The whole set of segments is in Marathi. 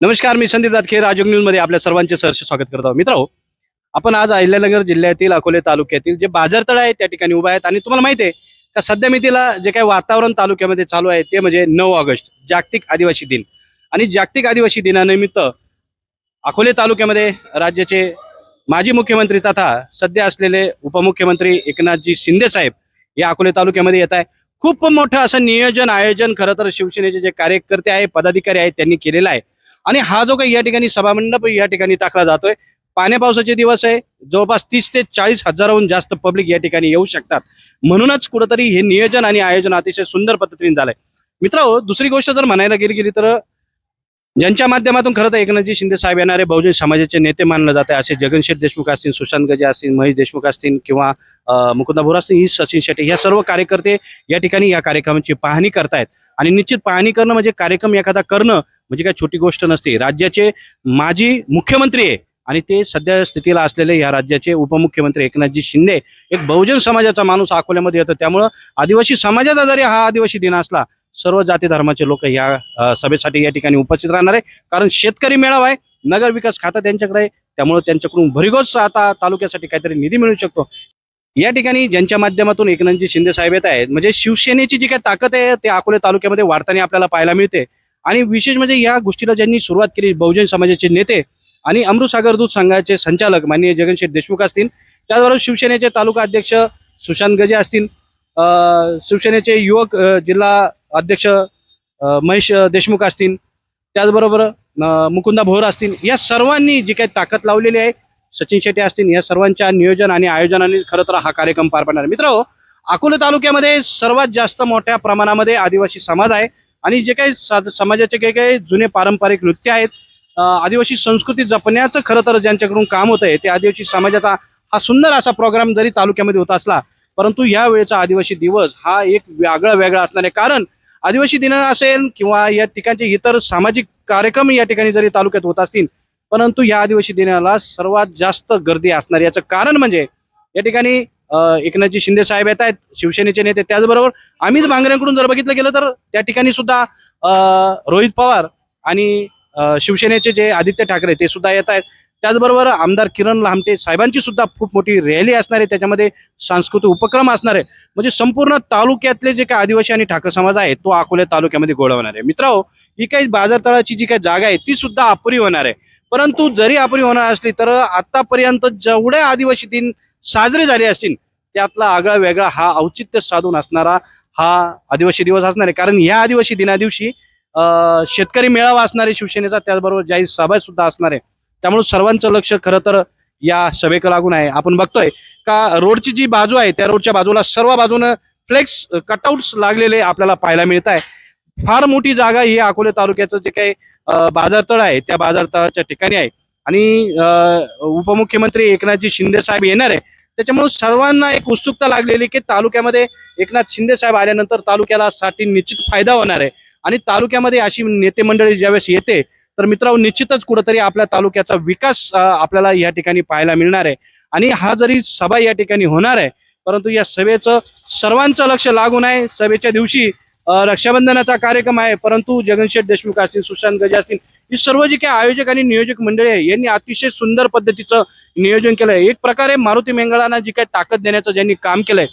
नमस्कार मी संदीप दातखे राजयोग न्यूजमध्ये आपल्या सर्वांचे सहर्ष स्वागत करत आहोत. मित्रांनो आपण आज अहिल्यानगर जिल्ह्यातील अकोले तालुक्यातील जे बाजारतळ आहे त्या ठिकाणी उभा आहेत. आणि तुम्हाला माहिती आहे का सध्या मितीला जे काही वातावरण तालुक्यामध्ये चालू आहे ते म्हणजे नऊ ऑगस्ट जागतिक आदिवासी दिन. आणि जागतिक आदिवासी दिनानिमित्त अकोले तालुक्यामध्ये राज्याचे माजी मुख्यमंत्री तथा सध्या असलेले उपमुख्यमंत्री एकनाथजी शिंदे साहेब या अकोले तालुक्यामध्ये येत आहे. खूप मोठं असं नियोजन आयोजन खरं तर शिवसेनेचे जे कार्यकर्ते आहे पदाधिकारी आहेत त्यांनी केलेलं आहे. आणि हा जो काही या ठिकाणी सभामंडप या ठिकाणी टाकला जातोय पाण्या पावसाचे दिवस आहे. जवळपास तीस ते चाळीस हजाराहून जास्त पब्लिक या ठिकाणी येऊ शकतात. म्हणूनच कुठंतरी हे नियोजन आणि आयोजन अतिशय सुंदर पद्धतीने झालंय. मित्र दुसरी गोष्ट जर म्हणायला गेली गेली तर ज्यांच्या माध्यमातून खरं तर एकनाथजी शिंदे साहेब येणारे बहुजन समाजाचे नेते मानले जाते असे जगनशेठ देशमुख असतील सुशांत गजे असतील महेश देशमुख असतील किंवा अं, मुकुंदा भोर असतील ही सचिन शेट्टी ह्या सर्व कार्यकर्ते या ठिकाणी या कार्यक्रमाची पाहणी करतायत. आणि निश्चित पाहणी करणं म्हणजे कार्यक्रम एखादा करणं म्हणजे काय छोटी गोष्ट नसते. राज्याचे माजी मुख्यमंत्री आहे आणि ते सध्या स्थितीला असलेले या राज्याचे उपमुख्यमंत्री एकनाथजी शिंदे एक बहुजन समाजाचा माणूस अकोल्यामध्ये येतो. त्यामुळं आदिवासी समाजाचा जरी हा आदिवासी दिन असला सर्व जाती धर्माचे लोक या सभेसाठी या ठिकाणी उपस्थित राहणार आहे. कारण शेतकरी मेळावा आहे नगर विकास खातं त्यांच्याकडे आहे. त्यामुळे त्यांच्याकडून भरघोस आता तालुक्यासाठी काहीतरी निधी मिळू शकतो. या ठिकाणी ज्यांच्या माध्यमातून एकनाथजी शिंदे साहेब येत आहेत म्हणजे शिवसेनेची जी काही ताकद आहे ते अकोले तालुक्यामध्ये वाढताना आपल्याला पाहायला मिळते. आणि विशेष म्हणजे या गोष्टीला ज्यांनी सुरुवात केली बहुजन समाजाचे नेते आणि अमृतसागर दूध संघाचे संचालक माननीय जगनशेठ देशमुख असतील. त्याचबरोबर शिवसेनेचे तालुका अध्यक्ष सुशांत गजे असतील. शिवसेनेचे युवक जिल्हा अध्यक्ष महेश देशमुख असतील. त्याचबरोबर मुकुंदा भोर असतील. या सर्वांनी जी काही ताकद लावलेली आहे सचिन शेट्टी असतील या सर्वांच्या नियोजन आणि आयोजनाने खरं तर हा कार्यक्रम पार पडणार. मित्र अकोले तालुक्यामध्ये सर्वात जास्त मोठ्या प्रमाणामध्ये आदिवासी समाज आहे. आणि जे काही समाजाचे काही काही जुने पारंपरिक नृत्य आहेत आदिवासी संस्कृती जपण्याचं खरं तर ज्यांच्याकडून काम होत आहे ते आदिवासी समाजाचा हा सुंदर असा प्रोग्राम जरी तालुक्यामध्ये होत असला परंतु या वेळेचा आदिवासी दिवस हा एक वेगळा वेगळा असणार आहे. कारण आदिवासी दिन असेल किंवा या ठिकाणचे इतर सामाजिक कार्यक्रम या ठिकाणी जरी तालुक्यात होत असतील परंतु या आदिवासी दिनाला सर्वात जास्त गर्दी असणार याचं कारण म्हणजे या ठिकाणी एकनाथजी शिंदे साहेब येत आहेत शिवसेनेचे नेते त्याचबरोबर अमित भांगरेंकडून जर बघितलं गेलं तर त्या ठिकाणी सुद्धा रोहित पवार आणि शिवसेनेचे जे आदित्य ठाकरे ते सुद्धा येत आहेत. त्याचबरोबर आमदार किरण लामटे साहेबांची सुद्धा खूप मोठी रॅली असणार आहे त्याच्यामध्ये सांस्कृतिक उपक्रम असणार आहे. म्हणजे संपूर्ण तालुक्यातले जे काही आदिवासी आणि ठाकर समाज आहे तो अकोल्या तालुक्यामध्ये गोळवणार आहे. मित्रांनो ही काही बाजारतळाची जी काही जागा आहे ती सुद्धा अपुरी होणार आहे. परंतु जरी अपुरी होणार असली तर आतापर्यंत जेवढे आदिवासी दिन साजरे झाले असतील त्यातला आगळा वेगळा हा औचित्य साधून असणारा हा आदिवासी दिवस असणार आहे. कारण या आदिवासी दिना दिवशी शेतकरी मेळावा असणार आहे शिवसेनेचा त्याचबरोबर जाहीर सभा सुद्धा असणार आहे. त्यामुळे सर्वांचं लक्ष खरं तर या सभेकडे लागून आहे. आपण बघतोय का रोडची जी बाजू आहे त्या रोडच्या बाजूला सर्व बाजूनं फ्लेक्स कटआउट्स लागलेले आपल्याला पाहायला मिळत आहे. फार मोठी जागा ही अकोले तालुक्याचं जे काही बाजारतळ आहे त्या बाजारतळाच्या ठिकाणी आहे. आणि उपमुख्यमंत्री एकनाथजी शिंदे साहेब येणार आहे. त्याच्यामुळे सर्वांना एक उत्सुकता लागलेली की तालुक्यामध्ये एकनाथ शिंदे साहेब आल्यानंतर तालुक्याला साठी निश्चित फायदा होणार आहे. आणि तालुक्यामध्ये अशी नेते मंडळी ज्यावेळेस येते तर मित्रांनो निश्चितच कुठंतरी आपल्या तालुक्याचा विकास आपल्याला या ठिकाणी पाहायला मिळणार आहे. आणि हा जरी सभा या ठिकाणी होणार आहे परंतु या सभेचं सर्वांचं लक्ष लागून आहे. सभेच्या दिवशी रक्षाबंधनाचा कार्यक्रम आहे परंतु जगनशेठ देशमुख असतील सुशांत गजे असतील ही सर्व जी काही आयोजक आणि नियोजक मंडळी आहे यांनी अतिशय सुंदर पद्धतीचं नियोजन केलंय. एक प्रकारे मारुती मेंगळांना जी काही ताकद देण्याचं ज्यांनी काम केलंय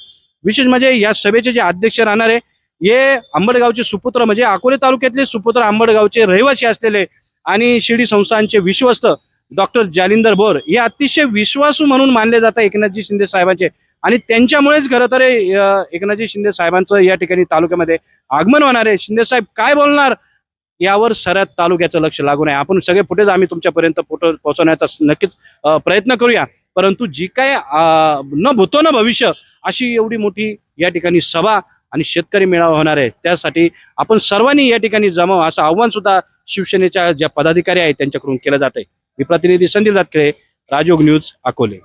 विशेष म्हणजे या सभेचे जे अध्यक्ष राहणार आहे हे आंबडगावचे सुपुत्र म्हणजे अकोले तालुक्यातले सुपुत्र आंबडगावचे रहिवासी असलेले आणि शिर्डी संस्थांचे विश्वस्त डॉक्टर जालिंदर बोर हे अतिशय विश्वासू म्हणून मानले जातात एकनाथजी शिंदे साहेबांचे. आणि त्यांच्यामुळेच खरं तर एकनाथजी शिंदे साहेबांचं या ठिकाणी तालुक्यामध्ये आगमन होणार आहे. शिंदे साहेब काय बोलणार? यावर सऱ्यात तालुक्याचं लक्ष लागून आहे. आपण सगळे फुटेज आम्ही तुमच्यापर्यंत फोटो पोहोचवण्याचा नक्कीच प्रयत्न करूया. परंतु जी काय न भूतो न भविष्य अशी एवढी मोठी या ठिकाणी सभा आणि शेतकरी मेळावा होणार आहे. त्यासाठी आपण सर्वांनी या ठिकाणी जमाव असं आव्हान सुद्धा शिवसेनेच्या ज्या पदाधिकारी आहेत त्यांच्याकडून केलं जात आहे मी प्रतिनिधी संदीप दातकडे राजयोग न्यूज अकोले.